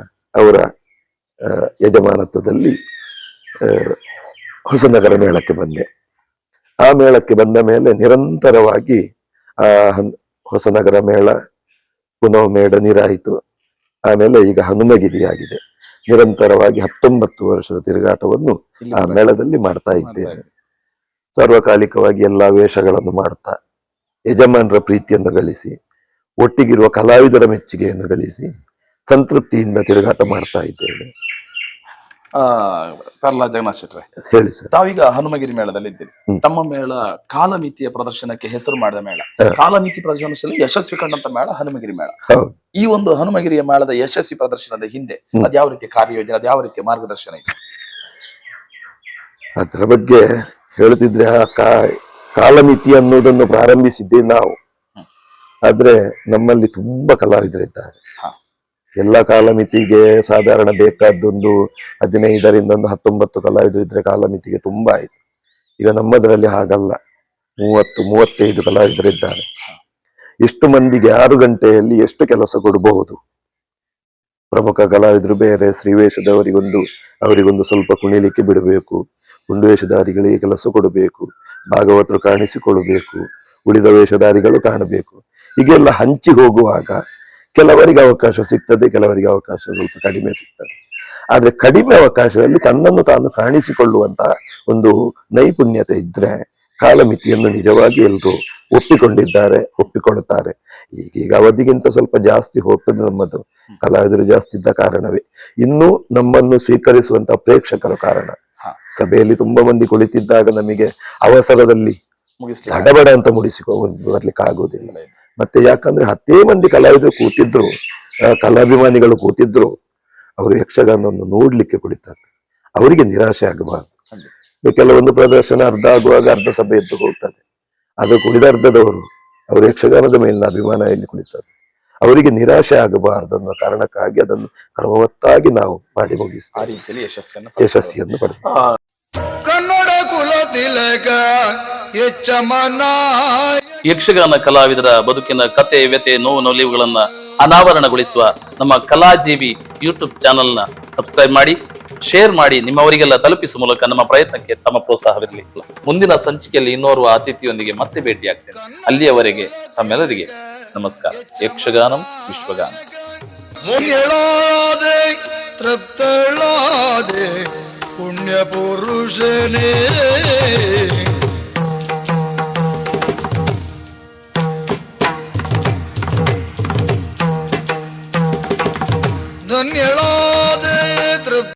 ಅವರ ಯಜಮಾನತ್ವದಲ್ಲಿ ಹೊಸನಗರ ಮೇಳಕ್ಕೆ ಬಂದೆ. ಆ ಮೇಳಕ್ಕೆ ಬಂದ ಮೇಲೆ ನಿರಂತರವಾಗಿ ಆ ಹೊಸನಗರ ಮೇಳ ಪುನಃ ಮೇಡ ನೀರಾಯಿತು ಆಮೇಲೆ ಈಗ ಹನುಮಗಿರಿ ಆಗಿದೆ ನಿರಂತರವಾಗಿ ಹತ್ತೊಂಬತ್ತು ವರ್ಷದ ತಿರುಗಾಟವನ್ನು ಆ ಮೇಳದಲ್ಲಿ ಮಾಡ್ತಾ ಇದ್ದೇನೆ. ಸಾರ್ವಕಾಲಿಕವಾಗಿ ಎಲ್ಲಾ ವೇಷಗಳನ್ನು ಮಾಡ್ತಾ ಯಜಮಾನರ ಪ್ರೀತಿಯನ್ನು ಗಳಿಸಿ ಒಟ್ಟಿಗಿರುವ ಕಲಾವಿದರ ಮೆಚ್ಚುಗೆಯನ್ನು ಗಳಿಸಿ ಸಂತೃಪ್ತಿಯಿಂದ ತಿರುಗಾಟ ಮಾಡ್ತಾ ಇದ್ದೇನೆ. ಪರ್ಲಾ ಜಗನ್ನಾಥ್ ಶೆಟ್ರೆ ಹೇಳಿ ಸರ್. ತಾವೀಗ ಹನುಮಗಿರಿ ಮೇಳದಲ್ಲಿ ಇದ್ದೀರಿ. ತಮ್ಮ ಮೇಳ ಕಾಲಮಿತಿಯ ಪ್ರದರ್ಶನಕ್ಕೆ ಹೆಸರು ಮಾಡಿದ ಮೇಳ. ಕಾಲಮಿತಿ ಪ್ರದರ್ಶನದಲ್ಲಿ ಯಶಸ್ವಿ ಕಂಡಂತ ಮೇಳ ಹನುಮಗಿರಿ ಮೇಳ. ಈ ಒಂದು ಹನುಮಗಿರಿಯ ಮೇಳದ ಯಶಸ್ವಿ ಪ್ರದರ್ಶನದ ಹಿಂದೆ ಅದ್ ಯಾವ ರೀತಿಯ ಕಾರ್ಯಯೋಜನೆ ಅದ್ಯಾವ ರೀತಿಯ ಮಾರ್ಗದರ್ಶನ ಇದೆ? ಅದರ ಬಗ್ಗೆ ಹೇಳ್ತಿದ್ರೆ ಆ ಕಾ ಕಾಲಮಿತಿ ಅನ್ನೋದನ್ನು ಪ್ರಾರಂಭಿಸಿದ್ದೇ ನಾವು. ಆದ್ರೆ ನಮ್ಮಲ್ಲಿ ತುಂಬಾ ಕಲಾವಿದರಿದ್ದಾರೆ. ಎಲ್ಲ ಕಾಲಮಿತಿಗೆ ಸಾಧಾರಣ ಬೇಕಾದ್ದೊಂದು ಹದಿನೈದರಿಂದ ಒಂದು ಹತ್ತೊಂಬತ್ತು ಕಲಾವಿದರು ಇದ್ರೆ ಕಾಲಮಿತಿಗೆ ತುಂಬಾ ಆಯಿತು ಈಗ ನಮ್ಮದರಲ್ಲಿ ಹಾಗಲ್ಲ. ಮೂವತ್ತು, ಮೂವತ್ತೈದು ಕಲಾವಿದರಿದ್ದಾರೆ ಎಷ್ಟು ಮಂದಿಗೆ ಆರು ಗಂಟೆಯಲ್ಲಿ ಎಷ್ಟು ಕೆಲಸ ಕೊಡಬಹುದು? ಪ್ರಮುಖ ಕಲಾವಿದರು ಬೇರೆ, ಶ್ರೀವೇಷದವರಿಗೊಂದು, ಅವರಿಗೊಂದು ಸ್ವಲ್ಪ ಕುಣಿಲಿಕ್ಕೆ ಬಿಡಬೇಕು. ಗುಂಡು ವೇಷಧಾರಿಗಳಿಗೆ ಕೆಲಸ ಕೊಡಬೇಕು. ಭಾಗವತರು ಕಾಣಿಸಿಕೊಳ್ಳಬೇಕು. ಉಳಿದ ವೇಷಧಾರಿಗಳು ಕಾಣಬೇಕು. ಹೀಗೆಲ್ಲ ಹಂಚಿ ಹೋಗುವಾಗ ಕೆಲವರಿಗೆ ಅವಕಾಶ ಸಿಗ್ತದೆ ಕೆಲವರಿಗೆ ಅವಕಾಶ ಸ್ವಲ್ಪ ಕಡಿಮೆ ಸಿಗ್ತದೆ. ಆದ್ರೆ ಕಡಿಮೆ ಅವಕಾಶದಲ್ಲಿ ತನ್ನನ್ನು ತಾನು ಕಾಣಿಸಿಕೊಳ್ಳುವಂತಹ ಒಂದು ನೈಪುಣ್ಯತೆ ಇದ್ರೆ ಕಾಲಮಿತಿಯನ್ನು ನಿಜವಾಗಿ ಎಲ್ಲರೂ ಒಪ್ಪಿಕೊಂಡಿದ್ದಾರೆ ಒಪ್ಪಿಕೊಳ್ಳುತ್ತಾರೆ. ಈಗೀಗ ಅವಧಿಗಿಂತ ಸ್ವಲ್ಪ ಜಾಸ್ತಿ ಹೋಗ್ತದೆ ನಮ್ಮದು. ಕಲಾವಿದರು ಜಾಸ್ತಿ ಇದ್ದ ಕಾರಣವೇ. ಇನ್ನೂ ನಮ್ಮನ್ನು ಸ್ವೀಕರಿಸುವಂತಹ ಪ್ರೇಕ್ಷಕರ ಕಾರಣ. ಸಭೆಯಲ್ಲಿ ತುಂಬಾ ಮಂದಿ ಕುಳಿತಿದ್ದಾಗ ನಮಗೆ ಅವಸರದಲ್ಲಿ ಮುಗಿಸಿ ಹಡಬಡ ಅಂತ ಮುಡಿಸಿಕೊ ಬರ್ಲಿಕ್ಕೆ ಆಗುವುದಿಲ್ಲ. ಮತ್ತೆ ಯಾಕಂದ್ರೆ ಹತ್ತೇ ಮಂದಿ ಕಲಾವಿದರು ಕೂತಿದ್ರು ಆ, ಕಲಾಭಿಮಾನಿಗಳು ಕೂತಿದ್ರು ಅವರು ಯಕ್ಷಗಾನವನ್ನು ನೋಡ್ಲಿಕ್ಕೆ ಕುಳಿತಾರೆ ಅವರಿಗೆ ನಿರಾಶೆ ಆಗಬಾರ್ದು. ಕೆಲವೊಂದು ಪ್ರದರ್ಶನ ಅರ್ಧ ಆಗುವಾಗ ಅರ್ಧ ಸಭೆ ಎದ್ದು ಹೋಗ್ತದೆ. ಅದು ಕುಳಿದ ಅರ್ಧದವರು ಅವರು ಯಕ್ಷಗಾನದ ಮೇಲಿನ ಅಭಿಮಾನ ಇಲ್ಲಿ ಕುಳಿತಾರೆ ಅವರಿಗೆ ನಿರಾಶೆ ಆಗಬಾರದು ಅನ್ನೋ ಕಾರಣಕ್ಕಾಗಿ ಅದನ್ನು ಕ್ರಮವತ್ತಾಗಿ ನಾವು ಮಾಡಿ ಆ ಮುಗಿಸ್ತೇವೆ ರೀತಿಯಲ್ಲಿ ಯಶಸ್ಸನ್ನು ಯಶಸ್ಸಿಯನ್ನು ಪಡೆದ ಕನ್ನಡ ಕುಲ ತಿಲಕ ಯಕ್ಷಗಾನ ಕಲಾವಿದರ ಬದುಕಿನ ಕತೆ ವ್ಯತೆ ನೋವು ನೋಲಿವುಗಳನ್ನ ಅನಾವರಣಗೊಳಿಸುವ ನಮ್ಮ ಕಲಾಜೀವಿ ಯೂಟ್ಯೂಬ್ ಚಾನೆಲ್ನ ಸಬ್ಸ್ಕ್ರೈಬ್ ಮಾಡಿ, ಶೇರ್ ಮಾಡಿ, ನಿಮ್ಮವರಿಗೆಲ್ಲ ತಲುಪಿಸುವ ಮೂಲಕ ನಮ್ಮ ಪ್ರಯತ್ನಕ್ಕೆ ತಮ್ಮ ಪ್ರೋತ್ಸಾಹವಿರಲಿ. ಮುಂದಿನ ಸಂಚಿಕೆಯಲ್ಲಿ ಇನ್ನೋರ್ವ ಅತಿಥಿಯೊಂದಿಗೆ ಮತ್ತೆ ಭೇಟಿಯಾಗ್ತೇನೆ. ಅಲ್ಲಿಯವರೆಗೆ ತಮ್ಮೆಲ್ಲರಿಗೆ ನಮಸ್ಕಾರ. ಯಕ್ಷಗಾನಂ ವಿಶ್ವಗಾನ. ತೃಪ್ತಳಾದೆ ಪುಣ್ಯ ಪುರುಷನೇ 年喽。